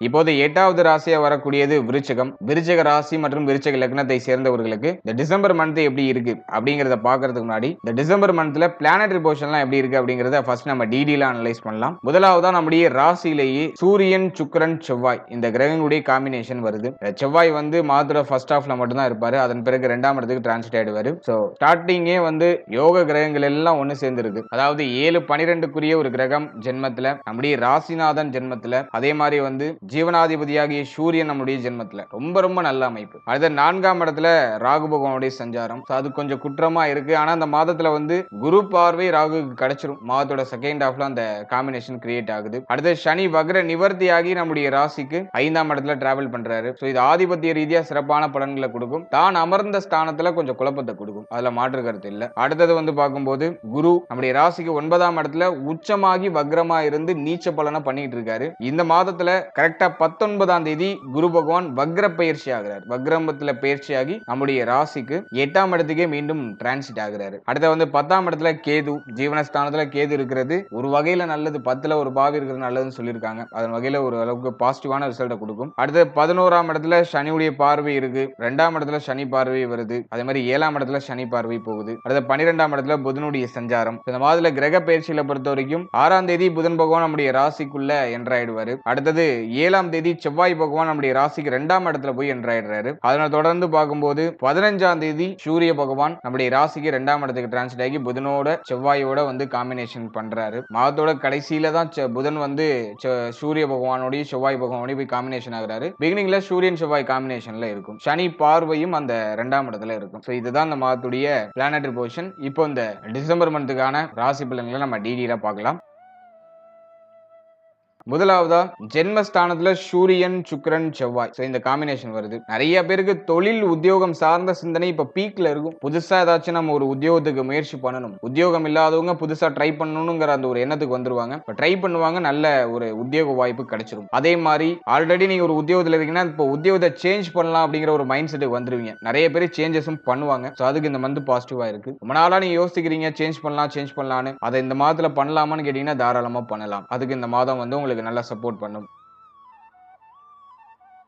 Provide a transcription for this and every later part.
இப்போது எட்டாவது ராசியா வரக்கூடியது விருச்சகம். விருச்சக ராசி மற்றும் விருச்சக லக்னத்தை சேர்ந்தவர்களுக்கு இந்த டிசம்பர் மந்த் எப்படி இருக்கு அப்படிங்கறத பாக்குறதுக்கு முன்னாடி இந்த டிசம்பர் மந்த்ல பிளானட்டரி போர்ஷன்லாம் எப்படி இருக்கு அப்படிங்கறத ஃபர்ஸ்ட் நம்ம டீடெயிலா அனலைஸ் பண்ணலாம். முதலாவதா நம்முடைய ராசியிலேயே சூரியன் சுக்கரன் செவ்வாய் இந்த கிரகங்களுடைய காம்பினேஷன் வருது. இந்த செவ்வாய் வந்து மாதத்துல ஃபர்ஸ்ட் ஹாஃப்ல மட்டும்தான் இருப்பாரு. அதன் பிறகு ரெண்டாம் இடத்துக்கு டிரான்ஸ்லேட் ஆயிடுவாரு. ஸோ ஸ்டார்டிங்கே வந்து யோக கிரகங்கள் எல்லாம் ஒன்று சேர்ந்துருக்கு. அதாவது ஏழு பனிரெண்டுக்குரிய ஒரு கிரகம் ஜென்மத்துல நம்முடைய ராசிநாதன் ஜென்மத்துல அதே மாதிரி வந்து ஜீவனாதிபதியாகிய சூரியன் நம்முடைய ஜென்மத்துல. ரொம்ப ரொம்ப நல்ல அமைப்பு. அடுத்த நான்காம் இடத்துல ராகு பகவானுடைய சஞ்சாரம். அது கொஞ்சம் குற்றமா இருக்கு. ஆனா அந்த மாதத்துல வந்து குரு பார்வை ராகுக்கு கிடைச்சிரும். மாதத்தோட செகண்ட் ஹாஃப்ல அந்த காம்பினேஷன் கிரியேட் ஆகுது. அடுத்து சனி வக்ர நிவர்த்தியாகி நம்முடைய ராசிக்கு ஐந்தாம் இடத்துல டிராவல் பண்றாரு. ஸோ இது ஆதிபத்திய ரீதியா சிறப்பான பலன்களை கொடுக்கும். தான் அமர்ந்த ஸ்தானத்துல கொஞ்சம் குழப்பத்தை கொடுக்கும். அதுல மாற்று கருத்து இல்ல. அடுத்தது வந்து பார்க்கும்போது குரு நம்முடைய ராசிக்கு ஒன்பதாம் இடத்துல உச்சமாகி வக்ரமா இருந்து நீச்ச பலனை பண்ணிட்டு இருக்காரு. இந்த மாதத்துல கரெக்ட் பத்தொன்பதாம் தேதி குரு பகவான் வக்ர பயிற்சி ஆகிறார். பயிற்சி பயிற்சியாகி நம்முடைய ராசிக்கு எட்டாம் இடத்துக்கே மீண்டும் டிரான்சிட் ஆகிறாரு. அடுத்த வந்து பத்தாம் இடத்துல கேது ஜீவனஸ்தானத்துல கேது இருக்கிறது. ஒரு வகையில நல்லது பத்துல ஒரு பாவி இருக்கிறது நல்லதுன்னு சொல்லியிருக்காங்க. அதன் வகையில ஒரு அளவுக்கு பாசிட்டிவான ரிசல்ட்டை கொடுக்கும். அடுத்து பதினோராம் இடத்துல சனியுடைய பார்வை இருக்கு. ரெண்டாம் இடத்துல சனி பார்வை வருது. அதே மாதிரி ஏழாம் இடத்துல சனி பார்வை போகுது. அடுத்த பன்னிரெண்டாம் இடத்துல புதனுடைய சஞ்சாரம். இந்த மாதிரில கிரக பயிற்சியில பொறுத்த வரைக்கும் ஆறாம் தேதி புதன் பகவான் நம்முடைய ராசிக்குள்ள என்ட்ராயிடுவாரு அடுத்தது ஏழாம் தேதி செவ்வாய் பகவான் நம்முடைய ராசிக்கு ரெண்டாம் இடத்துல போய் என்ட்ராயிடுறாரு அதனை தொடர்ந்து பார்க்கும்போது பதினஞ்சாம் தேதி சூரிய பகவான் நம்முடைய ராசிக்கு ரெண்டாம் இடத்துக்கு டிரான்ஸ்ட் ஆகி புதனோட செவ்வாயோட வந்து காம்பினேஷன் பண்றாரு. மாதத்தோட கடைசியில தான் புதன் வந்து சூரிய பகவானோடய செவ்வாய் பகவானோடய போய் காம்பினேஷன் ஆகுறாரு. பிகினிங்ல சூரியன் செவ்வாய் காம்பினேஷன்ல இருக்கும். சனி பார்வையும் அந்த ரெண்டாம் இடத்துல இருக்கும். ஸோ இதுதான் இந்த மாதத்துடைய பிளானட்டரி பொசிஷன் இப்போ இந்த டிசம்பர் மந்த்துக்கான ராசி பலன்களை நம்ம டீடெயிலாக பார்க்கலாம். முதலாவதா ஜென்மஸ்தானத்துல சூரியன் சுக்ரன் செவ்வாய். இந்த காம்பினேஷன் வருது. நிறைய பேருக்கு தொழில் உத்தியோகம் சார்ந்த சிந்தனை இப்ப பீக்ல இருக்கும். புதுசா ஏதாச்சும் நம்ம ஒரு உத்தியோகத்துக்கு முயற்சி பண்ணணும். உத்தியோகம் இல்லாதவங்க புதுசா ட்ரை பண்ணணுங்கிற அந்த ஒரு எண்ணத்துக்கு வந்துருவாங்க. இப்போ ட்ரை பண்ணுவாங்க நல்ல ஒரு உத்தியோக வாய்ப்பு கிடைச்சிரும். அதே மாதிரி ஆல்ரெடி நீங்க ஒரு உத்தியோகத்துல இருக்கீங்கன்னா இப்போ உத்தியோகத்தை சேஞ்ச் பண்ணலாம் அப்படிங்கிற ஒரு மைண்ட் செட்டுக்கு வந்துருவீங்க. நிறைய பேர் சேஞ்சஸும் பண்ணுவாங்க. ஸோ அதுக்கு இந்த மந்த் பாசிட்டிவா இருக்கு. ரொம்ப நாளா நீங்க யோசிக்கிறீங்க சேஞ்ச் பண்ணலாம் சேஞ்ச் பண்ணலாம்னு. அதை இந்த மாதத்துல பண்ணலாமான்னு கேட்டீங்கன்னா தாராளமா பண்ணலாம். அதுக்கு இந்த மாதம் வந்து உங்களுக்கு நல்லா சப்போர்ட் பண்ணும்.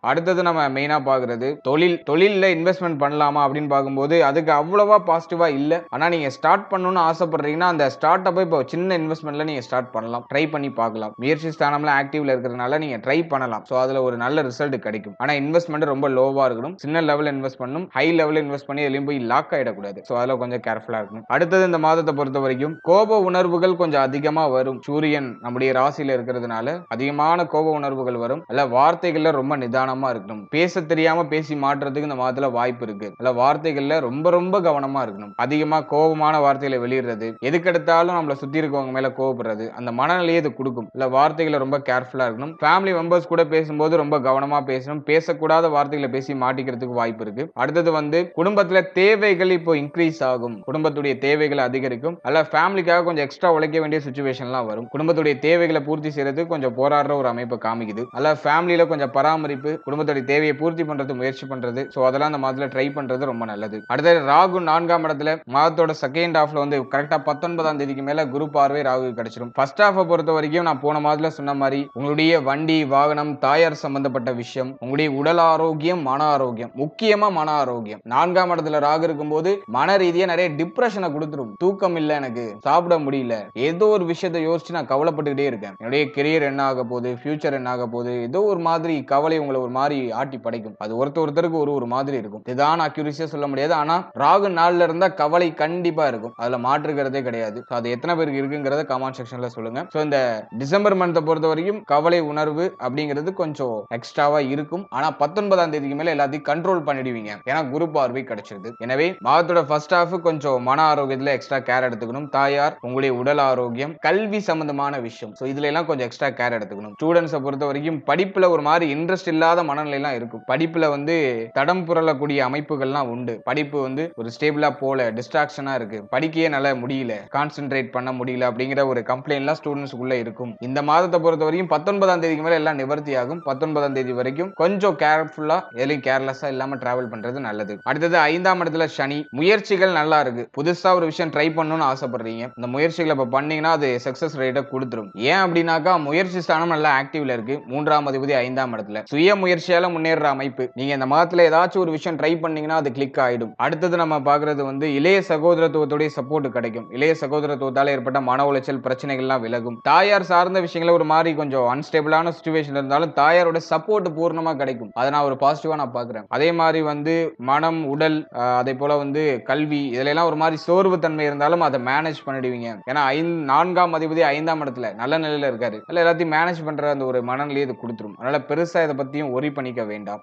அடுத்தது நம்ம மெயினாக பார்க்குறது தொழில் தொழிலில் இன்வெஸ்ட்மெண்ட் பண்ணலாமா அப்படின்னு பார்க்கும்போது அதுக்கு அவ்வளோவா பாசிட்டிவாக இல்லை. ஆனால் நீங்கள் ஸ்டார்ட் பண்ணணும்னு ஆசைப்படுறீங்கன்னா அந்த ஸ்டார்ட் அப்போ இப்போ சின்ன இன்வெஸ்ட்மெண்ட்டில் நீங்கள் ஸ்டார்ட் பண்ணலாம். ட்ரை பண்ணி பார்க்கலாம். முயற்சி ஸ்தானம்லாம் ஆக்டிவ்ல இருக்கிறதுனால நீங்கள் ட்ரை பண்ணலாம். ஸோ அதில் ஒரு நல்ல ரிசல்ட் கிடைக்கும். ஆனால் இன்வெஸ்ட்மெண்ட் ரொம்ப லோவாக இருக்கணும். சின்ன லெவலில் இன்வெஸ்ட் பண்ணணும் ஹை லெவலில் இன்வெஸ்ட் பண்ணி எதுலையும் போய் லாக் ஆகிடக்கூடாது ஸோ அதில் கொஞ்சம் கேர்ஃபுல்லாக இருக்கணும். அடுத்தது இந்த மாதத்தை பொறுத்த வரைக்கும் கோப உணர்வுகள் கொஞ்சம் அதிகமாக வரும். சூரியன் நம்முடைய ராசியில் இருக்கிறதுனால அதிகமான கோப உணர்வுகள் வரும். அல்ல வார்த்தைகளில் ரொம்ப நிதானம் இருக்கணும். பேச தெரியாம பேசி மாற்றுறதுக்கு இந்த மாதத்துல வாய்ப்பு இருக்கு. இல்ல வார்த்தைகள்ல ரொம்ப ரொம்ப கவனமா இருக்கணும். அதிகமா கோபமான வார்த்தைகளை வெளியிடுறது. எதுக்கெடுத்தாலும் நம்மள சுத்தி இருக்கவங்க மேல கோவப்படுறது. அந்த மனநிலையை இது கொடுக்கும். இல்ல வார்த்தைகளை ரொம்ப கேர்ஃபுல்லா இருக்கணும். ஃபேமிலி மெம்பர்ஸ் கூட பேசும்போது ரொம்ப கவனமா பேசணும். பேசக்கூடாத வார்த்தைகளை பேசி மாட்டிக்கிறதுக்கு வாய்ப்பு இருக்கு. அடுத்தது வந்து குடும்பத்துல தேவைகள் இப்போ இன்க்ரீஸ் ஆகும். குடும்பத்துடைய தேவைகள் அதிகரிக்கும். அல்ல ஃபேமிலிக்காக கொஞ்சம் எக்ஸ்ட்ரா உழைக்க வேண்டிய சுச்சுவேஷன்லாம் வரும். குடும்பத்துடைய தேவைகளை பூர்த்தி செய்யறது கொஞ்சம் போராடுற ஒரு அமைப்பை காமிக்குது. அல்ல ஃபேமிலியில கொஞ்சம் பராமரிப்பு குடும்பத்துடைய தேவையை பூர்த்தி பண்றது முயற்சி பண்றது. ஸோ அதெல்லாம் அந்த மாதத்துல ட்ரை பண்றது ரொம்ப நல்லது. அடுத்தது ராகு நான்காம் இடத்துல மாதத்தோட செகண்ட் ஹாஃப்ல வந்து கரெக்டா பத்தொன்பதாம் தேதிக்கு மேல குரு பார்வை ராகு கிடைச்சிடும் ஃபர்ஸ்ட் ஹாஃபை பொறுத்த வரைக்கும் நான் போன மாதத்துல சொன்ன மாதிரி உங்களுடைய வண்டி வாகனம் தாயார் சம்பந்தப்பட்ட விஷயம் உங்களுடைய உடல் ஆரோக்கியம் மன ஆரோக்கியம் முக்கியமா மன ஆரோக்கியம். நான்காம் இடத்துல ராகு இருக்கும்போது மன ரீதியா நிறைய டிப்ரெஷனை கொடுத்துரும். தூக்கம் இல்ல எனக்கு சாப்பிட முடியல. ஏதோ ஒரு விஷயத்தை யோசிச்சு நான் கவலைப்பட்டுக்கிட்டே இருக்கேன். என்னுடைய கெரியர் என்ன ஆக போகுது ஃபியூச்சர் என்ன ஆக போகுது ஏதோ ஒரு மாதிரி கவலை உங்களை ஒரு மாதிரி ஆட்டி படைக்கும். அது ஒருத்தர் ஒருத்தருக்கு ஒரு ஒரு மாதிரி இருக்கும். இதுதான் அக்யூரிசியா சொல்ல முடியாது. ஆனா ராகு நாள்ல இருந்தா கவலை கண்டிப்பா இருக்கும். அதுல மாற்றுக்கிறதே கிடையாது. அது எத்தனை பேருக்கு இருக்குங்கிறத கமெண்ட் செக்ஷன்ல சொல்லுங்க. ஸோ இந்த டிசம்பர் மந்த்தை பொறுத்த வரைக்கும் கவலை உணர்வு அப்படிங்கிறது கொஞ்சம் எக்ஸ்ட்ராவா இருக்கும். ஆனா பத்தொன்பதாம் தேதிக்கு மேல எல்லாத்தையும் கண்ட்ரோல் பண்ணிடுவீங்க. ஏன்னா குரு பார்வை கிடைச்சிருது. எனவே மாதத்தோட ஃபர்ஸ்ட் ஹாஃப் கொஞ்சம் மன ஆரோக்கியத்துல எக்ஸ்ட்ரா கேர் எடுத்துக்கணும். தாயார் உங்களுடைய உடல் ஆரோக்கியம் கல்வி சம்பந்தமான விஷயம். ஸோ இதுல எல்லாம் கொஞ்சம் எக்ஸ்ட்ரா கேர் எடுத்துக்கணும். ஸ்டூடெண்ட்ஸை பொறுத்த வரைக்கும் படிப்புல ஒரு மாதிரி இன்ட்ரெஸ்ட் இல்லாத இல்லாத மனநிலையெல்லாம் இருக்கும். படிப்பில் வந்து தடம் புரளக்கூடிய அமைப்புகள்லாம் உண்டு. படிப்பு வந்து ஒரு ஸ்டேபிளாக போல டிஸ்ட்ராக்ஷனாக இருக்கு. படிக்கவே நல்லா முடியல கான்சென்ட்ரேட் பண்ண முடியல அப்படிங்கிற ஒரு கம்ப்ளைண்ட்லாம் ஸ்டூடெண்ட்ஸ்க்குள்ள இருக்கும். இந்த மாதத்தை பொறுத்த வரைக்கும் பத்தொன்பதாம் தேதிக்கு மேலே எல்லாம் நிவர்த்தி ஆகும் பத்தொன்பதாம் தேதி வரைக்கும் கொஞ்சம் கேர்ஃபுல்லா எதுலையும் கேர்லெஸ்ஸாக இல்லாமல் ட்ராவல் பண்றது நல்லது. அடுத்தது ஐந்தாம் இடத்துல சனி. முயற்சிகள் நல்லா இருக்கு. புதுசா ஒரு விஷயம் ட்ரை பண்ணணும்னு ஆசைப்படுறீங்க. இந்த முயற்சிகளை இப்போ பண்ணீங்கன்னா அது சக்ஸஸ் ரேட்டை கொடுத்துரும். ஏன் அப்படின்னாக்கா முயற்சி ஸ்தானம் நல்லா ஆக்டிவ்ல இருக்கு. மூன்றாம் அதிபதி ஐந்தாம் இடத்துல. சுய முயற்சியால முன்னேற அமைப்பு. நீங்க இந்த மாதத்துல ஏதாச்சும் ஒரு விஷயம் ட்ரை பண்ணீங்கன்னா அது கிளிக் ஆயிடும். அடுத்தது நம்ம பாக்குறது வந்து இளைய சகோதரத்துவத்துடைய சப்போர்ட் கிடைக்கும். இளைய சகோதரத்துவத்தால ஏற்பட்ட மன உளைச்சல் பிரச்சனைகள்லாம் விலகும். தாயார் சார்ந்த விஷயங்கள ஒரு மாதிரி கொஞ்சம் அன்ஸ்டேபிளான சுச்சுவேஷன் இருந்தாலும் தாயாரோட சப்போர்ட் பூர்ணமா கிடைக்கும். அதை நான் ஒரு பாசிட்டிவா நான் பாக்குறேன் அதே மாதிரி வந்து மனம் உடல் அதே போல வந்து கல்வி இதுல எல்லாம் ஒரு மாதிரி சோர்வு தன்மை இருந்தாலும் அதை மேனேஜ் பண்ணிடுவீங்க. ஏன்னா ஐந்து நான்காம் அதிபதி ஐந்தாம் இடத்துல நல்ல நிலையில இருக்காரு. அதுல எல்லாத்தையும் மேனேஜ் பண்ற அந்த ஒரு மனநிலையை இது கொடுத்துரும். அதனால பெருசா இதை பத்தியும் ஒரி பண்ணிக்க வேண்டாம்.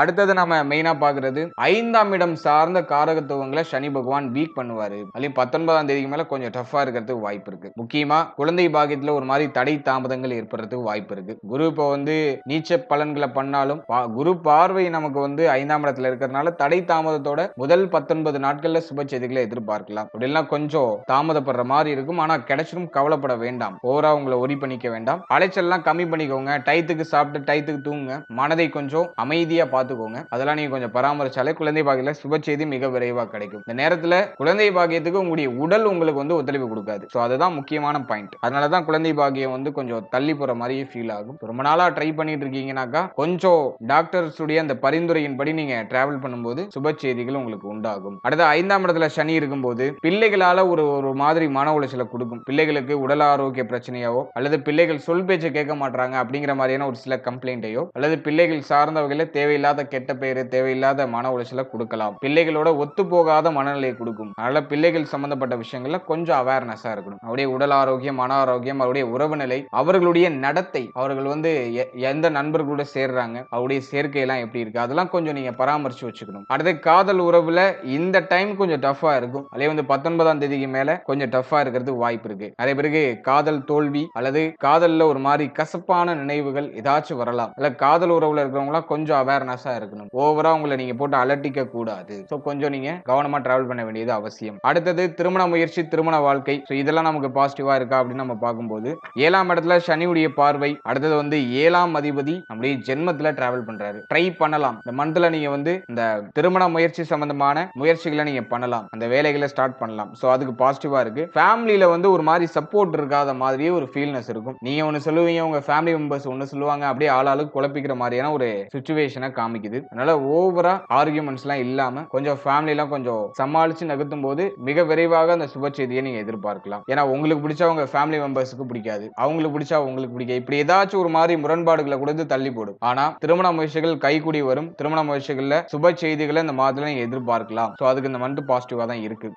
அடுத்தது நம்ம மெயினா பாக்குறது ஐந்தாம் இடம் சார்ந்த காரகத்துவங்களை சனி பகவான் வீக் பண்ணுவாரு. அதுலயும் பத்தொன்பதாம் தேதிக்கு மேல கொஞ்சம் டஃபா இருக்கிறதுக்கு வாய்ப்பு இருக்கு. முக்கியமா குழந்தை பாக்கியத்துல ஒரு மாதிரி தடை தாமதங்கள் ஏற்படுறதுக்கு வாய்ப்பு இருக்கு. குரு இப்போ வந்து நீச்ச பலன்களை பண்ணாலும் குரு பார்வை நமக்கு வந்து ஐந்தாம் இடத்துல இருக்கிறதுனால தடை தாமதத்தோட முதல் பத்தொன்பது நாட்கள்ல சுப செய்திகளை எதிர்பார்க்கலாம். அப்படிலாம் கொஞ்சம் தாமதப்படுற மாதிரி இருக்கும். ஆனா கிடைச்சிடும் கவலைப்பட வேண்டாம். ஓவரா உங்களை ஒரி பண்ணிக்க வேண்டாம். அலைச்சல்லாம் கம்மி பண்ணிக்கோங்க. டயத்துக்கு சாப்பிட்டு டயத்துக்கு தூங்குங்க. மனதை கொஞ்சம் அமைதியா பார்த்துக்கோங்க. அதெல்லாம் நீங்க கொஞ்சம் பராமரிச்சாலே குழந்தை பாக்கியத்துல சுப செய்தி மிக விரைவாக கிடைக்கும். இந்த நேரத்துல குழந்தை பாக்கியத்துக்கு உங்களுடைய உடல் உங்களுக்கு வந்து ஒத்துழைப்பு கொடுக்காது. ஸோ அதுதான் முக்கியமான பாயிண்ட் அதனாலதான் குழந்தை பாக்கியம் வந்து கொஞ்சம் தள்ளி போற மாதிரியே ஃபீல் ஆகும். ரொம்ப நாளா ட்ரை பண்ணிட்டு இருக்கீங்கன்னாக்கா கொஞ்சம் டாக்டர்ஸுடைய அந்த பரிந்துரையின்படி நீங்க டிராவல் பண்ணும்போது சுப செய்திகள் உங்களுக்கு உண்டாகும். அடுத்த ஐந்தாம் இடத்துல சனி இருக்கும்போது பிள்ளைகளால ஒரு ஒரு மாதிரி மன உளைச்சலை கொடுக்கும். பிள்ளைகளுக்கு உடல் ஆரோக்கிய பிரச்சனையாவோ அல்லது பிள்ளைகள் சொல் பேச்சை கேட்க மாட்டாங்க அப்படிங்கிற மாதிரியான ஒரு சில கம்ப்ளைண்ட்டையோ அல்லது பிள்ளைகள் சார்ந்த வகையில் தேவையில்லாத கெட்ட பெயரு தேவையில்லாத மன உளைச்சலை கொடுக்கலாம். பிள்ளைகளோட ஒத்து போகாத மனநிலையை கொடுக்கும். அதனால பிள்ளைகள் சம்பந்தப்பட்ட விஷயங்கள்ல கொஞ்சம் அவேர்னஸா இருக்கணும். அவருடைய உடல் ஆரோக்கியம் மன ஆரோக்கியம் அவருடைய உறவு நிலை அவர்களுடைய நடத்தை அவர்கள் வந்து எ- எந்த நண்பர்களோட சேர்றாங்க அவருடைய சேர்க்கை எல்லாம் எப்படி இருக்கு அதெல்லாம் கொஞ்சம் நீங்க பராமரிச்சு வச்சுக்கணும். அடுத்து காதல் உறவுல இந்த டைம் கொஞ்சம் டஃபா இருக்கும். அதே வந்து பத்தொன்பதாம் தேதிக்கு மேல கொஞ்சம் டஃபா இருக்கிறது வாய்ப்பு இருக்கு. நிறைய பேருக்கு காதல் தோல்வி அல்லது காதல்ல ஒரு மாதிரி கசப்பான நினைவுகள் ஏதாச்சும் வரலாம். இல்ல காதல் உறவுல இருக்கிறவங்களாம் கொஞ்சம் அவேர்னஸ் இருக்கணும். ஓவரா உங்களை நீங்க போட்டு அலட்டிக்க கூடாது. ஸோ கொஞ்சம் நீங்க கவனமா டிராவல் பண்ண வேண்டியது அவசியம். அடுத்தது திருமண முயற்சி திருமண வாழ்க்கை. ஸோ இதெல்லாம் நமக்கு பாசிட்டிவா இருக்கா அப்படின்னு நம்ம பார்க்கும்போது ஏழாம் இடத்துல சனியுடைய பார்வை அடுத்தது வந்து ஏழாம் அதிபதி நம்முடைய ஜென்மத்துல டிராவல் பண்றாரு. ட்ரை பண்ணலாம். இந்த மந்த்ல நீங்க வந்து இந்த திருமண முயற்சி சம்பந்தமான முயற்சிகளை நீங்க பண்ணலாம். அந்த வேலைகளை ஸ்டார்ட் பண்ணலாம். ஸோ அதுக்கு பாசிட்டிவா இருக்கு. ஃபேமிலியில வந்து ஒரு மாதிரி சப்போர்ட் இருக்காத மாதிரியே ஒரு ஃபீல்னஸ் இருக்கும். நீங்க ஒன்னு சொல்லுவீங்க உங்க ஃபேமிலி மெம்பர்ஸ் ஒன்னு சொல்லுவாங்க அப்படியே ஆளாளுக்கு குழப்பிக்கிற மாதிரியான ஒரு சுச்சுவேஷனை காமிக்குது. அதனால ஓவரா ஆர்கியூமெண்ட்ஸ் எல்லாம் இல்லாம கொஞ்சம் ஃபேமிலி எல்லாம் கொஞ்சம் சமாளிச்சு நகர்த்தும் போது மிக விரைவாக அந்த சுப செய்தியை நீங்க எதிர்பார்க்கலாம். ஏன்னா உங்களுக்கு பிடிச்சா உங்க ஃபேமிலி மெம்பர்ஸுக்கு பிடிக்காது. அவங்களுக்கு பிடிச்சா உங்களுக்கு பிடிக்காது. இப்படி ஏதாச்சும் ஒரு மாதிரி முரண்பாடுகளை கொடுத்து தள்ளி போடும். ஆனா திருமண முயற்சிகள் கைகூடி வரும். திருமண முயற்சிகள்ல சுப செய்திகளை இந்த மாதிரி எதிர்பார்க்கலாம். ஸோ அதுக்கு இந்த மந்த் பாசிட்டிவா தான் இருக்கு.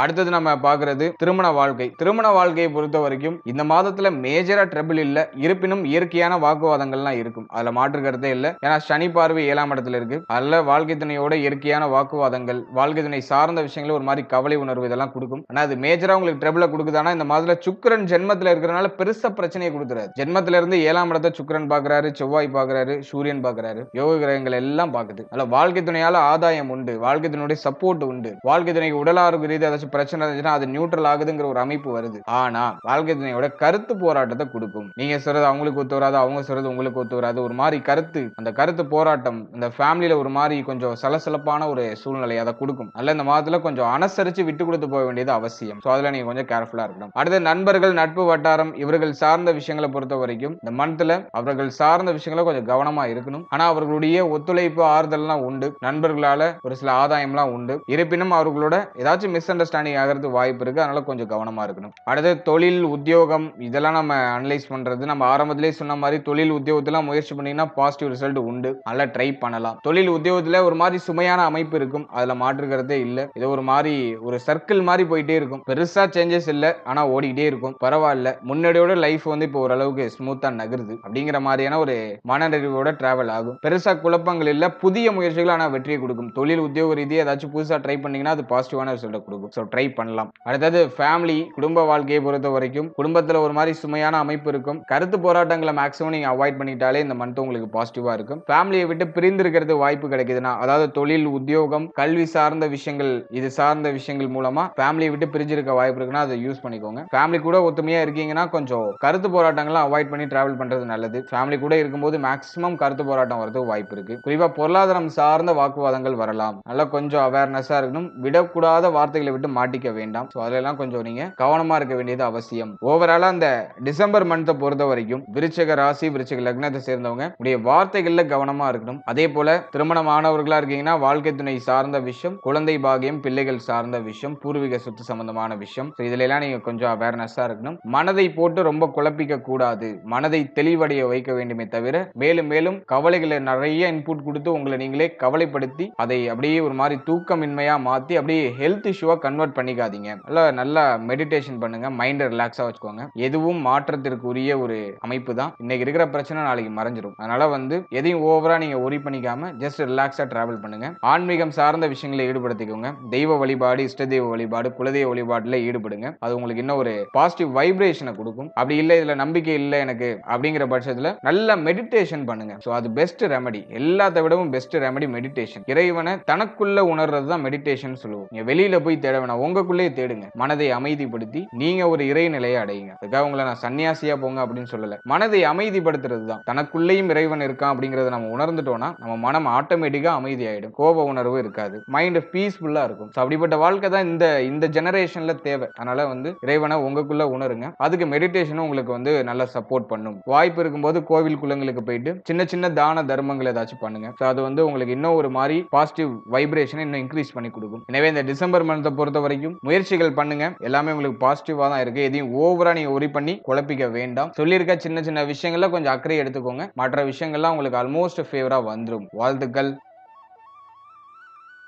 அடுத்தது நம்ம பார்க்கறது திருமண வாழ்க்கை. திருமண வாழ்க்கையை பொறுத்த வரைக்கும் இந்த மாதத்துல மேஜரா ட்ரபிள் இல்ல இருப்பினும் இயற்கையான வாக்குவாதங்கள்லாம் இருக்கும். அதுல மாற்று கருத்தே இல்ல. ஏன்னா சனி பார்வை ஏழாம் இடத்துல இருக்கு. அதுல வாழ்க்கை துணையோட இயற்கையான வாக்குவாதங்கள் வாழ்க்கை துணை சார்ந்த விஷயங்களை ஒரு மாதிரி கவலை உணர்வு இதெல்லாம் கொடுக்கும். ஆனா அது மேஜரா உங்களுக்கு ட்ரபிள கொடுக்குதானா இந்த மாதத்துல சுக்கிரன் ஜென்மத்துல இருக்கிறனால பெருசா பிரச்சனையை கொடுத்துறாரு. ஜென்மத்துல இருந்து ஏழாம் இடத்தை சுக்கரன் பாக்குறாரு செவ்வாய் பாக்குறாரு சூரியன் பாக்குறாரு யோக கிரகங்கள் எல்லாம் பாக்குது அதுல வாழ்க்கை துணையால ஆதாயம் உண்டு. வாழ்க்கை துணையுடைய சப்போர்ட் உண்டு. வாழ்க்கை துணைக்கு உடல் ஆரோக்கிய ஏதாச்சும் பிரச்சனை இருந்துச்சுன்னா அது நியூட்ரல் ஆகுதுங்கிற ஒரு அமைப்பு வருது. ஆனா வாழ்க்கை துணையோட கருத்து போராட்டத்தை கொடுக்கும். நீங்க சொல்றது அவங்களுக்கு ஒத்து வராது அவங்க சொல்றது உங்களுக்கு ஒத்து வராது. ஒரு மாதிரி கருத்து அந்த கருத்து போராட்டம் இந்த ஃபேமிலியில ஒரு மாதிரி கொஞ்சம் சலசலப்பான ஒரு சூழ்நிலை அதை கொடுக்கும். அல்ல இந்த மாதத்துல கொஞ்சம் அனுசரிச்சு விட்டு கொடுத்து போக வேண்டியது அவசியம். ஸோ அதுல நீங்க கொஞ்சம் கேர்ஃபுல்லா இருக்கணும். அடுத்து நண்பர்கள் நட்பு வட்டாரம் இவர்கள் சார்ந்த விஷயங்களை பொறுத்த வரைக்கும் இந்த மந்த்ல அவர்கள் சார்ந்த விஷயங்களை கொஞ்சம் கவனமா இருக்கணும். ஆனா அவர்களுடைய ஒத்துழைப்பு ஆறுதல்லாம் உண்டு. நண்பர்களால ஒரு சில ஆதாயம்லாம் உண்டு. இருப்பினும் அவர்களோட ஏதாச்சும் மிஸ் அண்டர்ஸ்டாண்டிங் ஆகிறது வாய்ப்பு இருக்கு. அதனால கொஞ்சம் கவனமா இருக்கணும். அடுத்து தொழில் உத்தியோகம் இதெல்லாம் நம்ம அனலைஸ் பண்றது. நம்ம ஆரம்பத்திலே சொன்ன மாதிரி தொழில் உத்தியோகத்தெல்லாம் முயற்சி பண்ணீங்கன்னா பாசிட்டிவ் ரிசல்ட் உண்டு. நல்லா ட்ரை பண்ணலாம். தொழில் உத்தியோகத்துல ஒரு மாதிரி சுமையான அமைப்பு இருக்கும். அதில் மாற்றுக்கிறதே இல்லை. இது ஒரு மாதிரி ஒரு சர்க்கிள் மாதிரி போயிட்டே இருக்கும். பெருசா சேஞ்சஸ் இல்லை. ஆனால் ஓடிக்கிட்டே இருக்கும். பரவாயில்ல. முன்னாடியோட லைஃப் வந்து இப்போ ஓரளவுக்கு ஸ்மூத்தாக நகருது. அப்படிங்கிற மாதிரியான ஒரு மனநிறைவோட டிராவல் ஆகும். பெருசா குழப்பங்கள் இல்லை. புதிய முயற்சிகள் ஆனால் வெற்றியை கொடுக்கும். தொழில் உத்தியோக ரீதியாக ஏதாச்சும் புதுசாக ட்ரை பண்ணீங்கன்னா அது பாசிட்டிவான ரிசல்ட்டை கொடுக்கும். ஸோ ட்ரை பண்ணலாம். அடுத்தது ஃபேமிலி குடும்ப வாழ்க்கையை பொறுத்த வரைக்கும் குடும்பத்தில் ஒரு மாதிரி சுமையான அமைப்பு இருக்கும். கருத்து போராட்டங்களை மேக்ஸிமம் நீங்கள் அவாய்ட் பண்ணிட்டாலே இந்த மந்த் உங்களுக்கு பாசிட்டிவாக இருக்கும். ஃபேமிலியை விட்டு பிரிந்து இருக்கிறது வாய்ப்பு கிடைக்குதுன்னா அதாவது தொழில் உத்தியோகம் கல்வி சார்ந்த விஷயங்கள் இது சார்ந்த விஷயங்கள் மூலமா ஃபேமிலியை விட்டு பிரிஞ்சிருக்க வாய்ப்பு இருக்குன்னா அதை யூஸ் பண்ணிக்கோங்க. ஃபேமிலி கூட ஒத்துமையா இருக்கீங்கன்னா கொஞ்சம் கருத்து போராட்டங்களை அவாய்ட் பண்ணி டிராவல் பண்றது நல்லது. ஃபேமிலி கூட இருக்கும்போது மேக்ஸிமம் கருத்து போராட்டம் வரதுக்கு வாய்ப்பு இருக்கு. குறிப்பா பொருளாதாரம் சார்ந்த வாக்குவாதங்கள் வரலாம். நல்லா கொஞ்சம் அவேர்னஸா இருக்கணும். விடக்கூடாத வார்த்தைகளை விட்டு மாட்டிக்க வேண்டாம். ஸோ அதெல்லாம் கொஞ்சம் நீங்க கவனமா இருக்க வேண்டியது அவசியம். ஓவராலாக அந்த டிசம்பர் மந்த்தை பொறுத்த வரைக்கும் விருச்சக ராசி விருச்சக லக்னத்தை சேர்ந்தவங்க உடைய வார்த்தைகள்ல கவனமா இருக்கணும். அதே போல திருமணமானவர்களாக இருக்கீங்கன்னா வாழ்க்கை துணை சார்ந்த விஷயம் குழந்தை பாகியம் பிள்ளைகள் சார்ந்த விஷயம் பூர்வீக சொத்து சம்பந்தமான விஷயம். ஸோ இதுல எல்லாம் நீங்க கொஞ்சம் அவேர்னஸாக இருக்கணும். மனதை போட்டு ரொம்ப குழப்பிக்க கூடாது. மனதை தெளிவடைய வைக்க வேண்டுமே தவிர மேலும் மேலும் கவலைகளை நிறைய இன்புட் கொடுத்து உங்களை நீங்களே கவலைப்படுத்தி அதை அப்படியே ஒரு மாதிரி தூக்கமின்மையாக மாற்றி அப்படியே ஹெல்த் இஷ்யூவாக கன்வெர்ட் பண்ணிக்காதீங்க. நல்லா நல்லா மெடிடேஷன் பண்ணுங்க. மைண்டை ரிலாக்ஸா வச்சுக்கோங்க. எதுவும் மாற்றத்திற்குரிய ஒரு அமைப்பு தான். இன்னைக்கு இருக்கிற பிரச்சனை நாளைக்கு மறைஞ்சிரும். அதனால வந்து எதையும் ஓவரா நீங்க ஒரி பண்ணிக்காம ஜஸ்ட் ரிலாக்ஸா டிராவல் பண்ணுங்க. ஆன்மீகம் சார்ந்த விஷயங்களை ஈடுபடுத்திக்கோங்க. தெய்வ வழிபாடு இஷ்ட தெய்வ வழிபாடு குலதெய்வ வழிபாடுல ஈடுபடுங்க. அது உங்களுக்கு இன்னும் ஒரு பாசிட்டிவ் வைப்ரேஷனை கொடுக்கும். அப்படி இல்லை இதுல நம்பிக்கை இல்லை எனக்கு அப்படிங்கிற பட்சத்துல நல்ல மெடிடேஷன் பண்ணுங்க. ஸோ அது பெஸ்ட் ரெமடி எல்லாத்த விடவும் பெஸ்ட் ரெமடி மெடிடேஷன் இறைவனை தனக்குள்ள உணர்றது தான் மெடிடேஷன் சொல்லுவோம். நீங்க வெளியில போய் தேட வேணாம் உங்களுக்குள்ளேயே தேடுங்க. மனதை அமைதிப்படுத்தி நீங்க ஒரு இறை நிலையை அடையுங்க. அதுக்காக உங்களை நான் சன்னியாசியா போங்க அப்படின்னு சொல்லல. மனதை அமைதிப்படுத்துறது தான் தனக்குள்ளேயும் இறைவன் இருக்கான் அப்படிங்கறத நம்ம உணர்ந்துட்டோம்னா நம்ம மனம் ஆட்டோமேட்டிக்கா அமைதியாயிடும். கோப உணர்வு இருக்காது. மைண்ட் பீஸ்ஃபுல்லா இருக்கும். அப்படிப்பட்ட வாழ்க்கை தான் இந்த இந்த ஜெனரேஷன்ல தேவை. அதனால வந்து இறைவனை உங்களுக்குள்ள உணருங்க. அதுக்கு மெடிடேஷனும் உங்களுக்கு வந்து நல்லா சப்போர்ட் பண்ணும். வாய்ப்பு இருக்கும்போது கோவில் குளங்களுக்கு போயிட்டு சின்ன சின்ன தான தர்மங்கள் ஏதாச்சும் பண்ணுங்க. ஸோ அது வந்து உங்களுக்கு இன்னும் ஒரு மாதிரி பாசிட்டிவ் வைப்ரேஷனை இன்னும் இன்க்ரீஸ் பண்ணி கொடுக்கும். எனவே இந்த டிசம்பர் மந்த்தை பொறுத்த வரைக்கும் முயற்சிகள் பண்ணுங்க. எல்லாமே உங்களுக்கு பாசிட்டிவா தான் இருக்கு. எதையும் ஓவரா நீங்க ஒரி பண்ணி குழப்பிக்க வேண்டாம். சொல்லியிருக்க சின்ன சின்ன விஷயங்கள்ல கொஞ்சம் அக்கறை எடுத்துக்கோங்க. மற்ற விஷயங்கள்லாம் உங்களுக்கு ஆல்மோஸ்ட் ஃபேவரா வந்துடும் வாழ்த்துக்கள்.